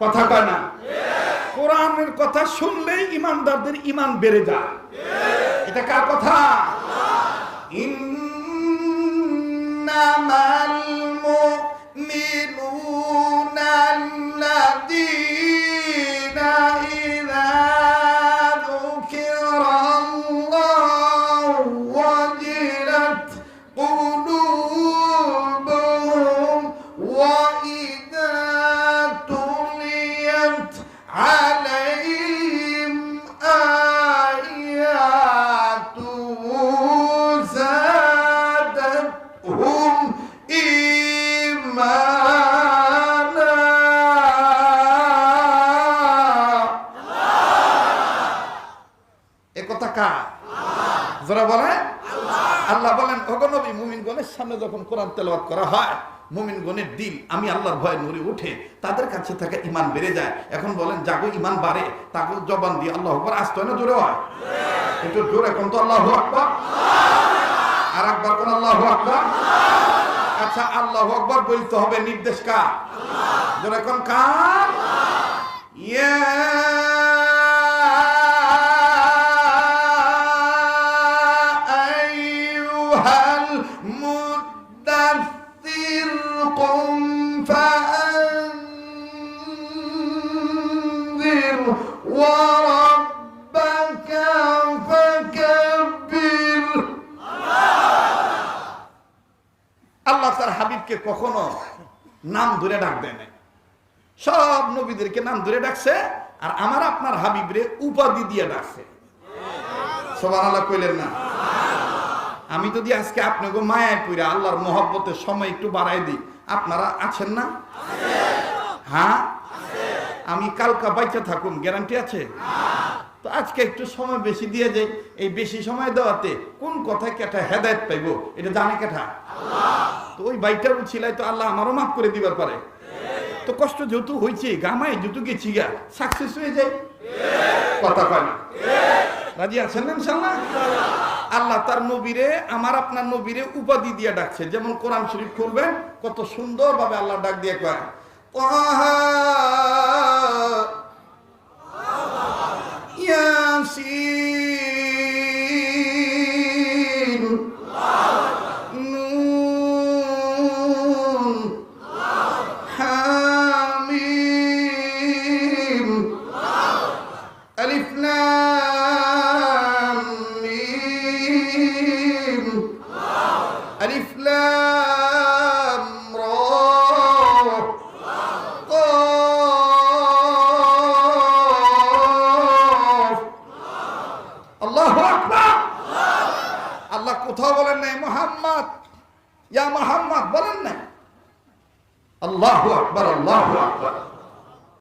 কথা কয় না? কোরআনের কথা শুনলেই ইমানদারদের ইমান বেড়ে যায়। এটা কার কথা? আল্লাহ বলেন ওগনবী মুমিনগণের সামনে যখন কোরআন করা হয় মুমিনগণের দিল আমি আল্লাহর ভয়ে উঠে তাদের কাছে থাকা ইমান বেড়ে যায়। এখন বলেন, জাগো ইমান বাড়ে তাকে জবান দিয়ে আল্লাহ আকবার, আসতে না জোরে হয়? একটু এখন তো আল্লাহ আকবার? আর একবার কোন আল্লাহ আকবার? আচ্ছা আল্লাহ আকবার বলতে হবে নির্দেশ কার? জোরে কোন কার? ইয়া وربك فكبر আল্লাহ তার হাবিবকে কখনো নাম ধরে ডাক দেয় নাই সব নবীদেরকে নাম ধরে ডাকছে আর আমার আপনার হাবিবরে উপাধি দিয়ে ডাকছে সবার আল্লাহ কইলেন না আমি যদি আজকে আপনাকে মায়ায় পড়ে আল্লাহর মহব্বতের সময় একটু বাড়াই দিই আপনারা আছেন না হ্যাঁ আমি কালকা বাইচা থাকুন গ্যারান্টি আছে? তো আজকে একটু সময় বেশি দিয়ে যাই এই বেশি সময় দেওয়াতে কোন কথায় কেটা হেদায়ত পাইবো, এটা জানে কেটা? তো ওই বাইকটার ছিলাই তো আল্লাহ আমারও মাফ করে দিবার পারে। তো কষ্ট যেহেতু হয়েছে গামায় যেহেতু গেছি গা সাকসেস হয়ে যায়? কথা কয় না। রাজি আছেন না ইনশাল্লাহ আল্লাহ তার নবীরে, আমার আপনার নবীরে উপাধি দিয়ে ডাকছে। যেমন কোরআন শরীফ খুলবেন, কত সুন্দরভাবে আল্লাহ ডাক দিয়ে কয়। তাহা ইয়াসিন আল্লাহ আল্লাহ কোথাও বলেন নাই মোহাম্মদ ইয়া মোহাম্মদ বলেন নাই। আল্লাহ আকবর আল্লাহ আকবর।